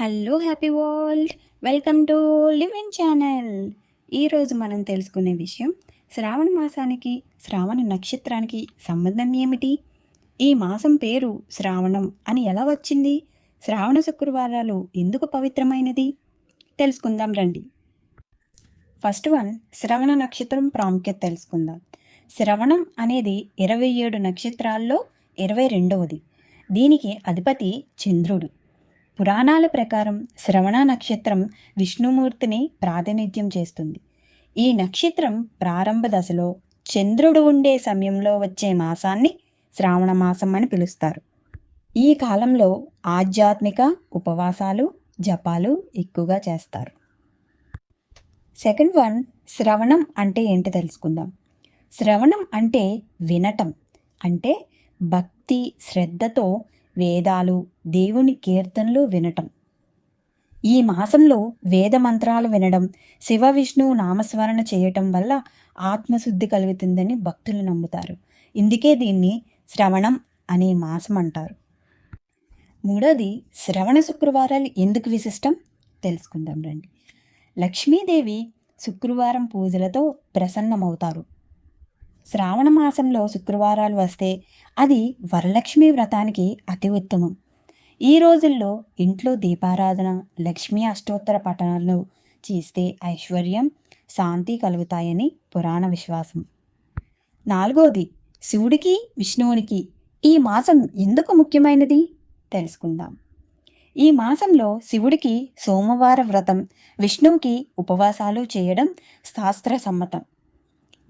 Hello happy world. Welcome to Livin channel. ఈరోజు మనం తెలుసుకునే విషయం శ్రావణ మాసానికి శ్రావణ నక్షత్రానికి సంబంధం ఏమిటి? ఈ మాసం పేరు శ్రావణం అని ఎలా వచ్చింది? శ్రావణ శుక్రవారాలు ఎందుకు పవిత్రమైనది? తెలుసుకుందాం రండి. ఫస్ట్ వన్ శ్రవణ నక్షత్రం ప్రాముఖ్యత తెలుసుకుందాం. శ్రవణం అనేది ఇరవై ఏడు నక్షత్రాల్లో ఇరవై రెండవది. దీనికి అధిపతి చంద్రుడు. పురాణాల ప్రకారం శ్రవణ నక్షత్రం విష్ణుమూర్తిని ప్రాతినిధ్యం చేస్తుంది. ఈ నక్షత్రం ప్రారంభ దశలో చంద్రుడు ఉండే సమయంలో వచ్చే మాసాన్ని శ్రావణ మాసం అని పిలుస్తారు. ఈ కాలంలో ఆధ్యాత్మిక ఉపవాసాలు జపాలు ఎక్కువగా చేస్తారు. సెకండ్ వన్ శ్రవణం అంటే ఏంటి తెలుసుకుందాం. శ్రవణం అంటే వినటం అంటే భక్తి శ్రద్ధతో వేదాలు దేవుని కీర్తనలు వినటం. ఈ మాసంలో వేద మంత్రాలు వినడం శివ విష్ణు నామస్మరణ చేయటం వల్ల ఆత్మశుద్ధి కలుగుతుందని భక్తులు నమ్ముతారు. ఇందుకే దీన్ని శ్రవణం అనే మాసం అంటారు. మూడోది శ్రవణ శుక్రవారాలు ఎందుకు విశిష్టం? తెలుసుకుందాం రండి. లక్ష్మీదేవి శుక్రవారం పూజలతో ప్రసన్నమవుతారు. శ్రావణ మాసంలో శుక్రవారాలు వస్తే అది వరలక్ష్మి వ్రతానికి అతి ఉత్తమం. ఈ రోజుల్లో ఇంట్లో దీపారాధన లక్ష్మీ అష్టోత్తర పఠనాలు చేస్తే ఐశ్వర్యం శాంతి కలుగుతాయని పురాణ విశ్వాసం. నాలుగోది శివుడికి విష్ణువునికి ఈ మాసం ఎందుకు ముఖ్యమైనది? తెలుసుకుందాం. ఈ మాసంలో శివుడికి సోమవార వ్రతం విష్ణువుకి ఉపవాసాలు చేయడం శాస్త్ర సమ్మతం.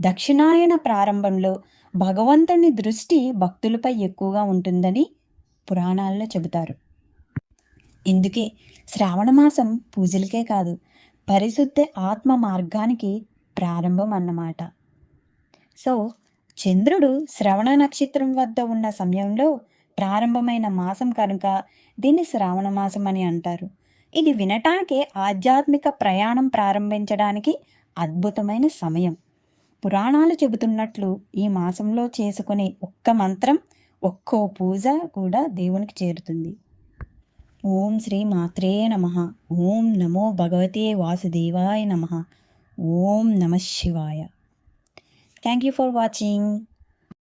దక్షిణాయన ప్రారంభంలో భగవంతుని దృష్టి భక్తులపై ఎక్కువగా ఉంటుందని పురాణాల్లో చెబుతారు. ఇందుకే శ్రావణమాసం పూజలకే కాదు పరిశుద్ధ ఆత్మ మార్గానికి ప్రారంభం అన్నమాట. సో చంద్రుడు శ్రవణ నక్షత్రం వద్ద ఉన్న సమయంలో ప్రారంభమైన మాసం కనుక దీన్ని శ్రావణ మాసం అని అంటారు. ఇది వినటానికి ఆధ్యాత్మిక ప్రయాణం ప్రారంభించడానికి అద్భుతమైన సమయం. పురాణాలు చెబుతున్నట్లు ఈ మాసంలో చేసుకునే ఒక్క మంత్రం ఒక్కో పూజ కూడా దేవునికి చేరుతుంది. ఓం శ్రీ మాత్రే నమ. ఓం నమో భగవతే వాసుదేవాయ నమ. ఓం నమ శివాయ. Thank you for watching